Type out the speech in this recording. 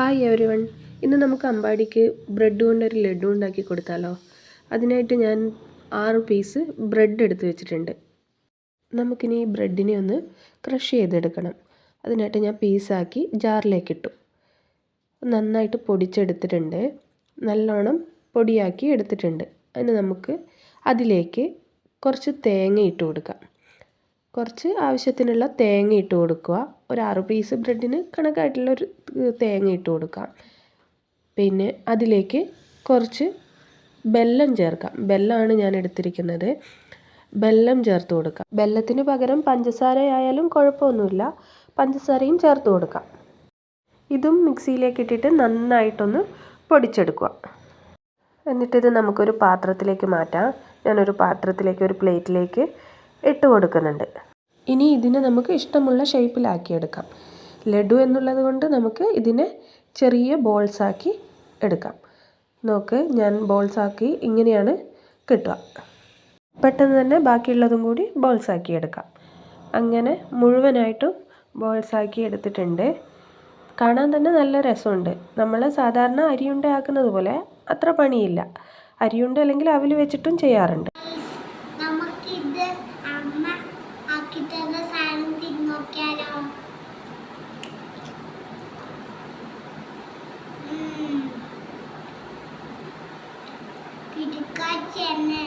Hi every one ഇന്ന് നമുക്ക് അമ്പാടിക്ക് bread കൊണ്ടൊരു ലഡു ഉണ്ടാക്കി കൊടുത്താലോ? അതിനായിട്ട് ഞാൻ ആറ് പീസ് ബ്രെഡ് എടുത്ത് വെച്ചിട്ടുണ്ട്. നമുക്കിനി ഈ ബ്രെഡിനെ ഒന്ന് ക്രഷ് ചെയ്തെടുക്കണം. അതിനായിട്ട് ഞാൻ പീസാക്കി ജാറിലേക്ക് ഇട്ടു. നന്നായിട്ട് പൊടിച്ചെടുത്തിട്ടുണ്ട്. നല്ലോണം പൊടിയാക്കി എടുത്തിട്ടുണ്ട്. അതിന് നമുക്ക് അതിലേക്ക് കുറച്ച് തേങ്ങ ഇട്ട് കൊടുക്കാം. കുറച്ച് ആവശ്യത്തിനുള്ള തേങ്ങ ഇട്ട് കൊടുക്കുക. ഒരു ആറ് പീസ് ബ്രെഡിന് കണക്കായിട്ടുള്ള ഒരു തേങ്ങ ഇട്ട് കൊടുക്കാം പിന്നെ അതിലേക്ക് കുറച്ച് ബെല്ലം ചേർക്കാം. ബെല്ലമാണ് ഞാൻ എടുത്തിരിക്കുന്നത്. ബെല്ലം ചേർത്ത് കൊടുക്കാം ബെല്ലത്തിന് പകരം പഞ്ചസാര ആയാലും കുഴപ്പമൊന്നുമില്ല. പഞ്ചസാരയും ചേർത്ത് കൊടുക്കാം ഇതും മിക്സിയിലേക്ക് ഇട്ടിട്ട് നന്നായിട്ടൊന്ന് പൊടിച്ചെടുക്കുക. എന്നിട്ടിത് നമുക്കൊരു പാത്രത്തിലേക്ക് മാറ്റാം. ഞാനൊരു പാത്രത്തിലേക്ക് ഒരു പ്ലേറ്റിലേക്ക് ഇട്ട് കൊടുക്കുന്നുണ്ട്. ഇനി ഇതിനെ നമുക്ക് ഇഷ്ടമുള്ള ഷേപ്പിലാക്കിയെടുക്കാം ലഡു എന്നുള്ളത് കൊണ്ട് നമുക്ക് ഇതിനെ ചെറിയ ബോൾസാക്കി എടുക്കാം. നോക്ക് ഞാൻ ബോൾസാക്കി ഇങ്ങനെയാണ് കിട്ടുക. പെട്ടെന്ന് തന്നെ ബാക്കിയുള്ളതും കൂടി ബോൾസാക്കി എടുക്കാം. അങ്ങനെ മുഴുവനായിട്ടും ബോൾസാക്കി എടുത്തിട്ടുണ്ട്. കാണാൻ തന്നെ നല്ല രസമുണ്ട്. നമ്മൾ സാധാരണ അരിയുണ്ട ആക്കുന്നത് പോലെ അത്ര പണിയില്ല. അരിയുണ്ട അല്ലെങ്കിൽ അവൽ വെച്ചിട്ടും ചെയ്യാറുണ്ട്. ഇടുക്കാച്ചെന്നെ